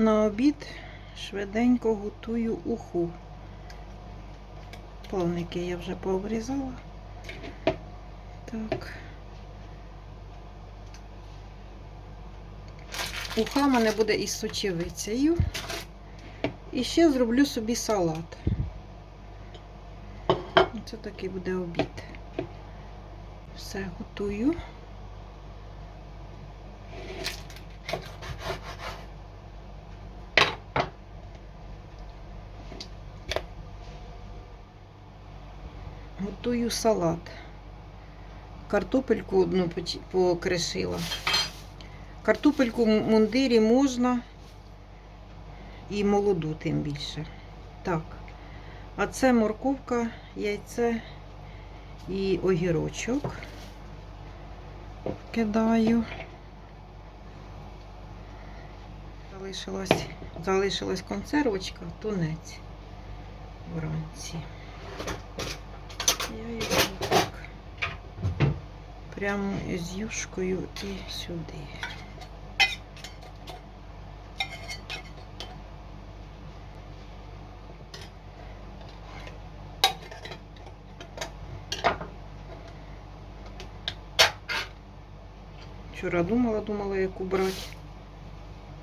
На обід швиденько готую уху. Плавники я вже пообрізала. Так. Уха в мене буде із сочевицею. І ще зроблю собі салат. Це такий буде обід. Все готую. Готую салат. Картопельку одну покришила. Картопельку в мундирі можна і молоду тим більше. Так. А це морковка, яйце і огірочок. Кидаю. Залишилась, залишилась консервочка, тунець вранці. Я його так прямо з юшкою і сюди. Вчора думала, думала, яку брати.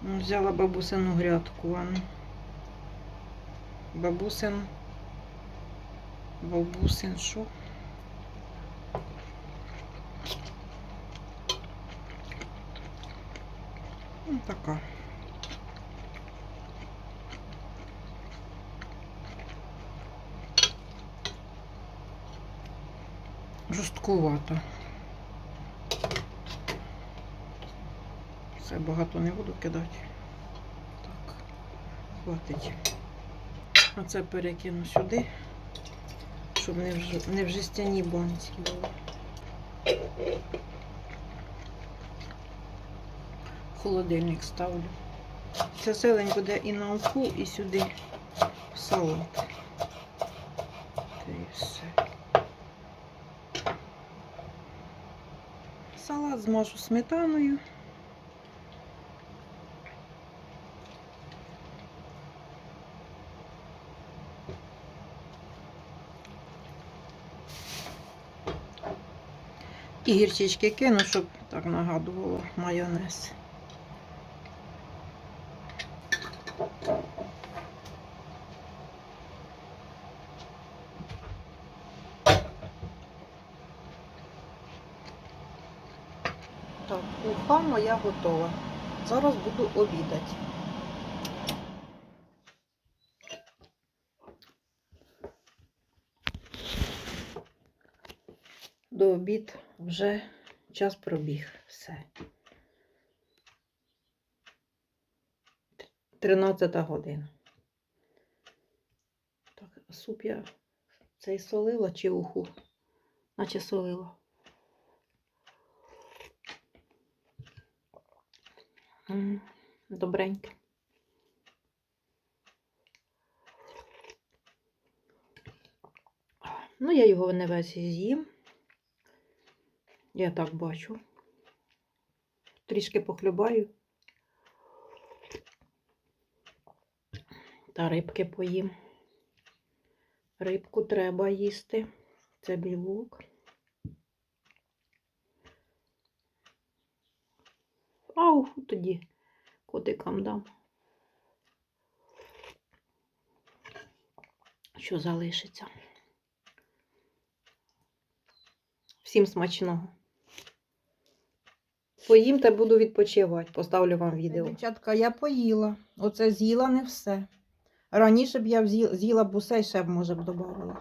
Ну, Взяла бабусину грядку. ну. Бабусин. Бабусин що? Ну, така. Жорсткувата. Все багато не буду кидати. Так, хватить. Оце перекину сюди, щоб не в, не в жестяній банці було. Холодильник ставлю. Ця зелень буде і на уху, і сюди в салат. Та і все. Салат змажу сметаною. І гірчички кину, щоб так нагадувало майонез. Так, уха моя готова. Зараз буду обідати. До обід вже час пробіг. Все. 13 година. Так, суп я цей солила чи уху? Наче солила. М, Добреньке. Ну, я його не весь з'їм. Я так бачу. Трішки похлюбаю. Та рибки поїм. Рибку треба їсти. Це білок. Ау, тоді котикам дам. Що залишиться. Всім смачного. Поїм та буду відпочивати. Поставлю вам відео. Дівчатка, я поїла. Оце з'їла не все. Раніше б я з'їла б усе і ще б, може б, додавала.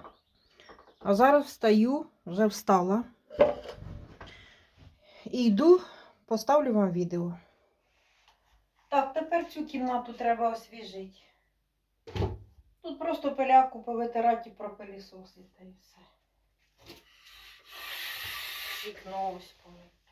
А зараз встаю, вже встала. І йду, поставлю вам відео. Так, тепер цю кімнату треба освіжити. Тут просто пиляку повитирати і пропилісосити та і все. Вікно ось помити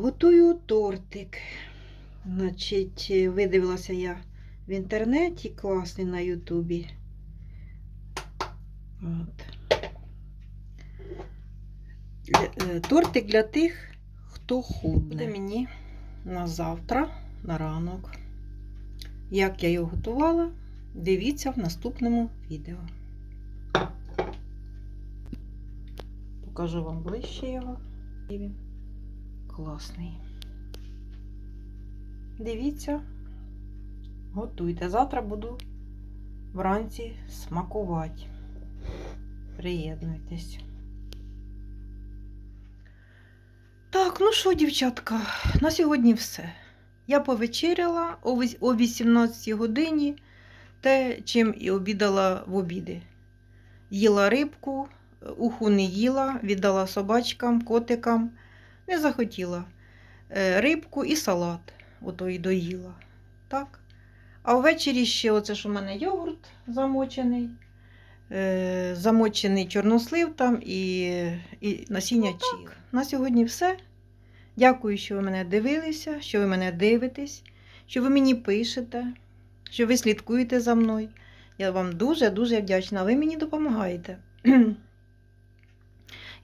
Готую тортик. Значить, е, видивилася я в інтернеті класний на Ютубі. От. Е, Тортик для тих, хто худне. Буде мені на завтра, на ранок. Як я його готувала, дивіться в наступному відео. Покажу вам ближче його. Класний. Дивіться, готуйте. Завтра буду вранці смакувати. Приєднуйтесь. Так, ну що, дівчатка, на сьогодні все. Я повечеряла о 18 годині те, чим і обідала в обіди. Їла рибку, уху не їла, віддала собачкам, котикам. Не захотіла. Е, Рибку і салат. Ото і доїла. Так. А ввечері ще оце ж у мене йогурт замочений, е, замочений чорнослив там і, і насіння чік. На сьогодні все. Дякую, що ви мене дивилися, що ви мене дивитесь, що ви мені пишете, що ви слідкуєте за мною. Я вам дуже-дуже вдячна. Ви мені допомагаєте.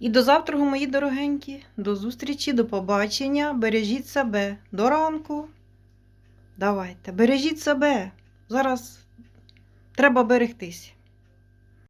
І до завтра, мої дорогенькі. До зустрічі, до побачення. Бережіть себе. До ранку. Давайте, бережіть себе. Зараз треба берегтись.